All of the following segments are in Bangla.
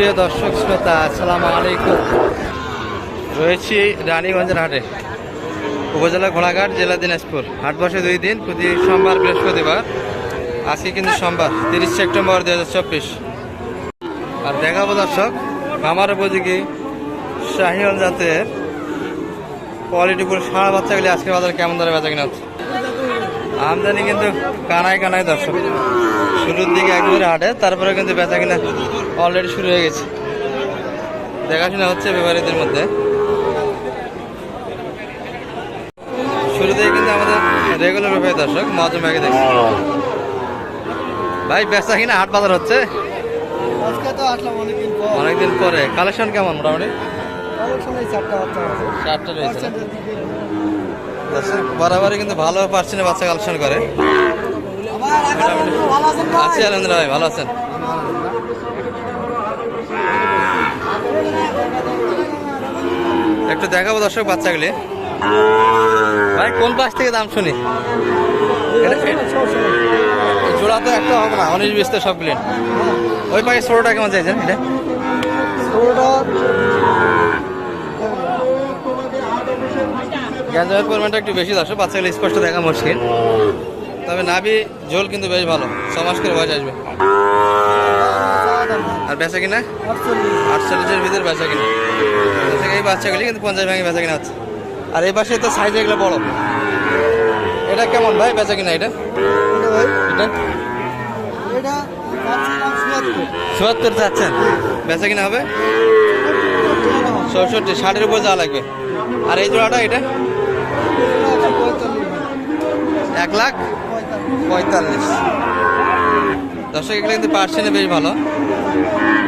সুপ্রিয় দর্শক শ্রোতা, আসসালামু আলাইকুম। রয়েছি রানীগঞ্জের হাটে, উপজেলা ঘোড়াঘাট, জেলা দিনাজপুর। হাট বসে দুই দিন, প্রতি সোমবার বৃহস্পতিবার। আজকে কিন্তু সোমবার, তিরিশ সেপ্টেম্বর দু হাজার চব্বিশ। আর দেখাবো দর্শক, আমার উপযোগী শাহিওয়াল জাতের কোয়ালিটিপুর সারা বাচ্চাগুলি আজকে বাজারে কেমন ধরে বেচা কিনা হচ্ছে? আমদানি কিন্তু কানায় কানায় দর্শক। শুরুর দিকে একবারে হাটে তারপরে কিন্তু বেচা কিনা অলরেডি শুরু হয়ে গেছে। দেখাশোনা হচ্ছে ব্যাপারীদের মধ্যে। শুরুতেই কিন্তু আমাদের রেগুলার ব্যাপারী দর্শক মহাজন ভাইকে দেখছি। ভাই বেচা কিনা হাট বাজার হচ্ছে? অনেকদিন পরে। কালেকশন কেমন মোটামুটি? চারটা রয়েছে না? বরাবরই কিন্তু ভালো পার্সেন্টে বাচ্চা কালেকশন করে। আছি আলহামদুলিল্লাহ ভাই, ভালো আছেন? একটু দেখাবো দর্শক বাচ্চাগুলি। ভাই, কোন পাশ থেকে দাম শুনি? জোড়া তো একটা হবে না উনিশ বিশ সবগুলি। ওই পাশে ষোলোটা কেমন চাইছেন? এটা? গ্যাঞ্জামের পরিমাণটা একটু বেশি দর্শক বাচ্চাগুলি স্পষ্ট দেখা মুশকিল। তবে নাভি ঝোল কিন্তু বেশ ভালো ছ মাস করে বয়স আসবে। আর বেচা কিনা? আটচল্লিশের ভিতরে বেচা কিনা। দর্শক, এই বাচ্চাগুলি কিন্তু পঞ্চাশ ভাঙে বেচা কিনা হচ্ছে। আর এই পাশে তো সাইজ এগুলো বড়। এটা কেমন ভাই বেচা কিনা এটা? এটা? চুয়াত্তর চাচ্ছেন। বেচা কিনা হবে? চৌষট্টি ষাটের উপর যাওয়া লাগবে। আর এই জোড়াটা এটা? এক লাখ পঁয়তাল্লিশ। দর্শক এগুলো কিন্তু পার্সেন্টে বেশ ভালো।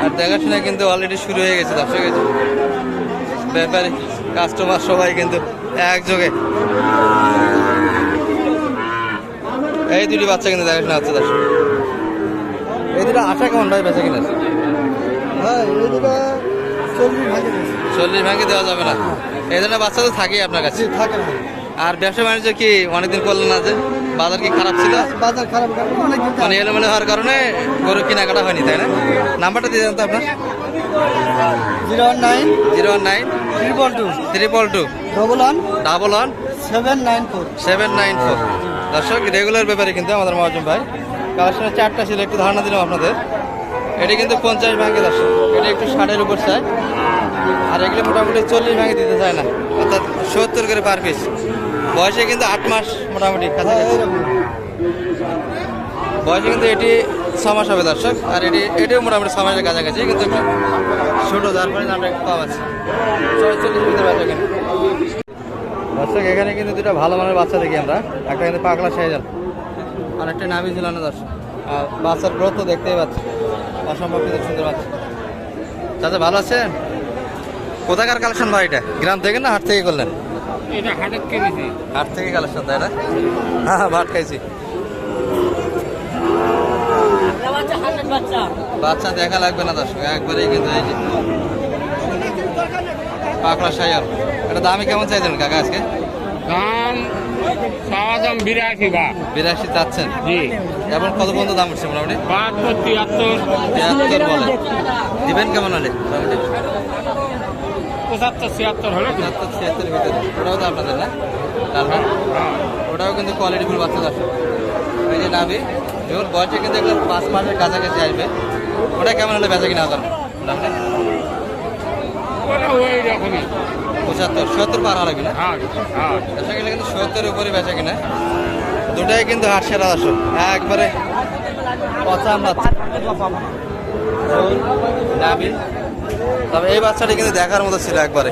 আর দেখাশোনা কিন্তু অলরেডি শুরু হয়ে গেছে দর্শক ব্যাপারে কাস্টমার সবাই কিন্তু একযোগে। এই দুটি বাচ্চা কিন্তু দেখাশোনা হচ্ছে দর্শক। এই দুটো আশা কেমন ভাই বেচা কিনা? চল্লিশ ভাঙে দেওয়া যাবে না। এই ধরনের বাচ্চা তো থাকেই আপনার কাছে। থাকে আর ব্যবসা বাণিজ্য কি অনেকদিন করলেন না যে? বাজার কি খারাপ ছিল? বাজার খারাপ মানে এলোমেলো হওয়ার কারণে গরু কেনাকাটা হয়নি তাই না? নাম্বারটা দিয়ে দেন তো আপনার। Zero one nine zero one nine triple two triple two double one double one seven nine four. Seven nine four. দর্শক রেগুলার ব্যাপারে কিন্তু আমাদের মহাজন ভাই কালেকশনের চারটা ছিল একটু ধারণা দিলাম আপনাদের। এটি কিন্তু পঞ্চাশ ভাঙে দর্শক এটা একটু ষাটের উপর চায় আর এগুলো মোটামুটি চল্লিশ ভাঙে দিতে চায় না। অর্থাৎ সত্তর করে পার পিস বয়সে কিন্তু আট মাস মোটামুটি বয়সে কিন্তু এটি ছ মাস হবে দর্শক। আর এটি, এটিও মোটামুটি ছ মাসের কাছাকাছি, কিন্তু ছোটো, যার ফলে দামটা একটু কম আছে। কিন্তু দর্শক, এখানে কিন্তু দুটো ভালো মানের বাচ্চা দেখি আমরা। একটা কিন্তু পাগলা সাইজাল আর একটা নামি ঝুলানো দর্শক। আর বাচ্চার গ্রোথ তো দেখতেই পাচ্ছি অসম্ভব কিন্তু সুন্দর বাচ্চা। চাচা, ভালো আছেন? কোথাকার কালেকশন ভাই এটা? গ্রাম থেকে না হাট থেকে করলেন? হাট থেকে কালেকশন তাই না? হ্যাঁ হ্যাঁ ভাট খাইছি। বাচ্চা দেখা লাগবে না দর্শক একবারেই কিন্তু এই যে পাকড়া সাইয়াল। এটা দামি কেমন চাইছেন কাকা আজকে? দাম চাওয়া দাম বিরাশি বা। বিরাশি চাচ্ছেন? জি। এখন কত পর্যন্ত দাম উঠছে মোটামুটি? বাহাত্তর তিয়াত্তর। তিয়াত্তর বলে। দিবেন কেমন হলে? মোটামুটি পঁচাত্তর ছিয়াত্তর হলে তো? তিয়াত্তর ভিতরে। ওটাও তো আপনাদের না? হ্যাঁ। ওটাও কিন্তু কোয়ালিটি ফুল বাচ্চা দর্শক। এই যে নাবি যেমন বয়সে কিন্তু একদম পাঁচ মাসের কাছাকাছি আসবে। ওটা কেমন হলে বেচা কিনা রকমই। পঁচাত্তর সত্তর পার হওয়া লাগবে না হ্যাঁ হ্যাঁ। বেচা কিনা কিন্তু সত্তরের উপরে বেচা কিনা। দুটাই কিন্তু হাট সেরা একবারে পচা নাবি তবে এই বাচ্চাটি কিন্তু দেখার মতো ছিল একবারে।